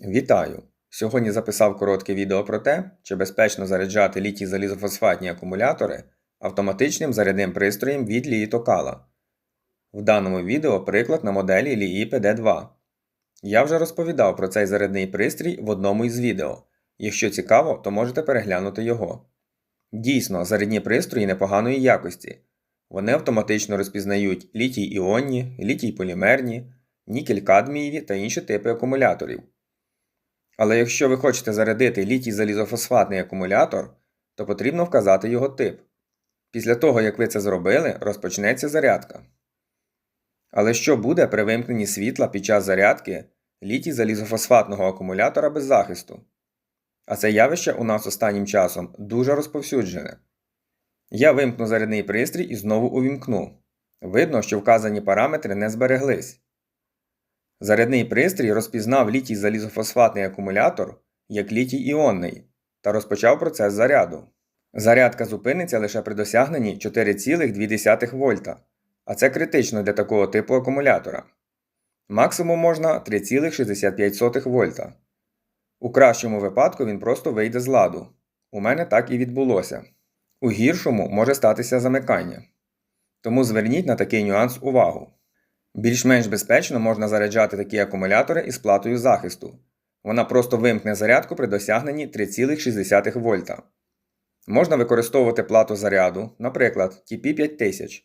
Вітаю! Сьогодні записав коротке відео про те, чи безпечно заряджати літій залізофосфатні акумулятори автоматичним зарядним пристроєм від Лії Токала. В даному відео приклад на моделі Лії PD2. Я вже розповідав про цей зарядний пристрій в одному із відео. Якщо цікаво, то можете переглянути його. Дійсно, зарядні пристрої непоганої якості. Вони автоматично розпізнають літій іонні, літій полімерні, нікель кадмієві та інші типи акумуляторів. Але якщо ви хочете зарядити літій залізофосфатний акумулятор, то потрібно вказати його тип. Після того, як ви це зробили, розпочнеться зарядка. Але що буде при вимкненні світла під час зарядки літій залізофосфатного акумулятора без захисту? А це явище у нас останнім часом дуже розповсюджене. Я вимкну зарядний пристрій і знову увімкну. Видно, що вказані параметри не збереглись. Зарядний пристрій розпізнав літій залізофосфатний акумулятор як літій іонний та розпочав процес заряду. Зарядка зупиниться лише при досягненні 4,2 вольта, а це критично для такого типу акумулятора. Максимум можна 3,65 вольта. У кращому випадку він просто вийде з ладу. У мене так і відбулося. У гіршому може статися замикання. Тому зверніть на такий нюанс увагу. Більш-менш безпечно можна заряджати такі акумулятори із платою захисту. Вона просто вимкне зарядку при досягненні 3,6 вольта. Можна використовувати плату заряду, наприклад, TP5000.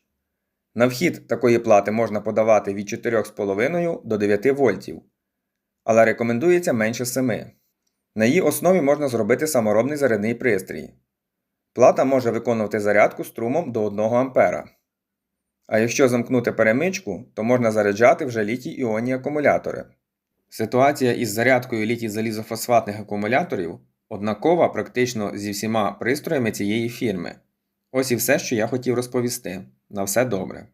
На вхід такої плати можна подавати від 4,5 до 9 вольтів, але рекомендується менше 7. На її основі можна зробити саморобний зарядний пристрій. Плата може виконувати зарядку струмом до 1 А. А якщо замкнути перемичку, то можна заряджати вже літій іонні акумулятори. Ситуація із зарядкою літій залізофосфатних акумуляторів однакова практично зі всіма пристроями цієї фірми. Ось і все, що я хотів розповісти. На все добре.